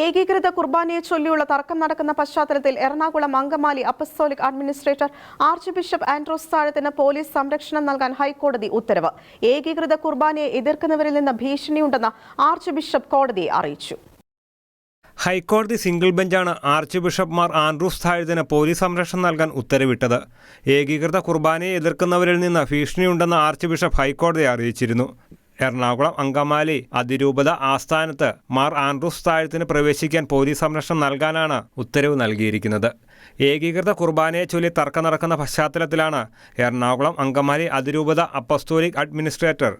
ഏകീകൃത കുർബാനയെ ചൊല്ലിയുള്ള തർക്കം നടക്കുന്ന പശ്ചാത്തലത്തിൽ Ernakulam Angamaly apostolic administrator archbishop Andrews താഴത്തിന് police സംരക്ഷണം നൽകാൻ ഹൈക്കോടതി ഉത്തരവ്. ഏകീകൃത കുർബാനയെ എതിർക്കുന്നവരിൽ നിന്ന് ഭീഷണിയുണ്ടെന്ന് ആർച്ച് ബിഷപ്പ് കോടതിയെ അറിയിച്ചു. ഹൈക്കോടതി സിംഗിൾ ബെഞ്ചാണ് ആർച്ച് ബിഷപ്പ്മാർ ആൻഡ്രൂസ് താഴ്തിന് പോലീസ് സംരക്ഷണം നൽകാൻ ഉത്തരവിട്ടത്. ഏകീകൃത കുർബാനയെ എതിർക്കുന്നവരിൽ നിന്ന് ഭീഷണിയുണ്ടെന്ന് ആർച്ച് ബിഷപ്പ് ഹൈക്കോടതിയെ അറിയിച്ചിരുന്നു. എറണാകുളം അങ്കമാലി. അതിരൂപത ആസ്ഥാനത്ത് മാർ ആൻഡ്രൂസ് താഴത്തിന് പ്രവേശിക്കാൻ പോലീസ് സംരക്ഷണം നൽകാനാണ് ഉത്തരവ് നൽകിയിരിക്കുന്നത്. ഏകീകൃത കുർബാനയെ ചൊല്ലി തർക്കം നടക്കുന്ന പശ്ചാത്തലത്തിലാണ് എറണാകുളം അങ്കമാലി അതിരൂപത apostolic administrator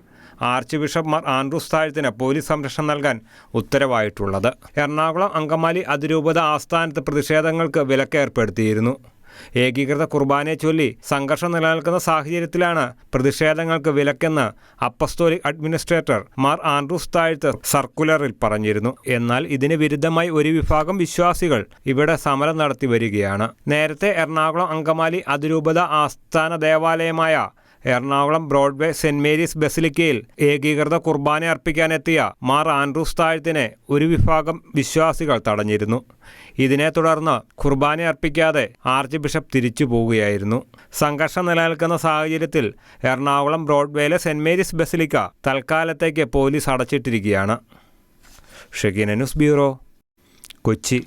archbishop Mar Andrews താഴത്തിന് police സംരക്ഷണം നൽകാൻ ഉത്തരവായിട്ടുള്ളത്. എറണാകുളം അങ്കമാലി അതിരൂപത ആസ്ഥാനത്ത് പ്രതിഷേധങ്ങൾക്ക് വിലക്ക് ഏർപ്പെടുത്തിയിരുന്നു ഏകീകൃത കുർബാനയെ ചൊല്ലി സംഘർഷം നിലനിൽക്കുന്ന സാഹചര്യത്തിലാണ് പ്രതിഷേധങ്ങൾക്ക് വിലക്കെന്ന് apostolic administrator Mar Andrews Thazhath സർക്കുലറിൽ പറഞ്ഞിരുന്നു. എന്നാൽ ഇതിന് വിരുദ്ധമായി ഒരു വിഭാഗം വിശ്വാസികൾ ഇവിടെ സമരം നടത്തി വരികയാണ്. നേരത്തെ എറണാകുളം അങ്കമാലി അതിരൂപത ആസ്ഥാന ദേവാലയമായ എറണാകുളം ബ്രോഡ്വേ സെന്റ് മേരീസ് ബസിലിക്കയിൽ ഏകീകൃത കുർബാന അർപ്പിക്കാനെത്തിയ മാർ ആൻഡ്രൂസ് താഴ്ത്തിനെ ഒരു വിഭാഗം വിശ്വാസികൾ തടഞ്ഞിരുന്നു. ഇതിനെ തുടർന്ന് കുർബാന അർപ്പിക്കാതെ ആർച്ച് ബിഷപ്പ് തിരിച്ചു പോവുകയായിരുന്നു. സംഘർഷം നിലനിൽക്കുന്ന സാഹചര്യത്തിൽ എറണാകുളം ബ്രോഡ്വേയിലെ സെന്റ് മേരീസ് ബസിലിക്ക തൽക്കാലത്തേക്ക് police അടച്ചിട്ടിരിക്കുകയാണ്. Shegina news bureau Kochi.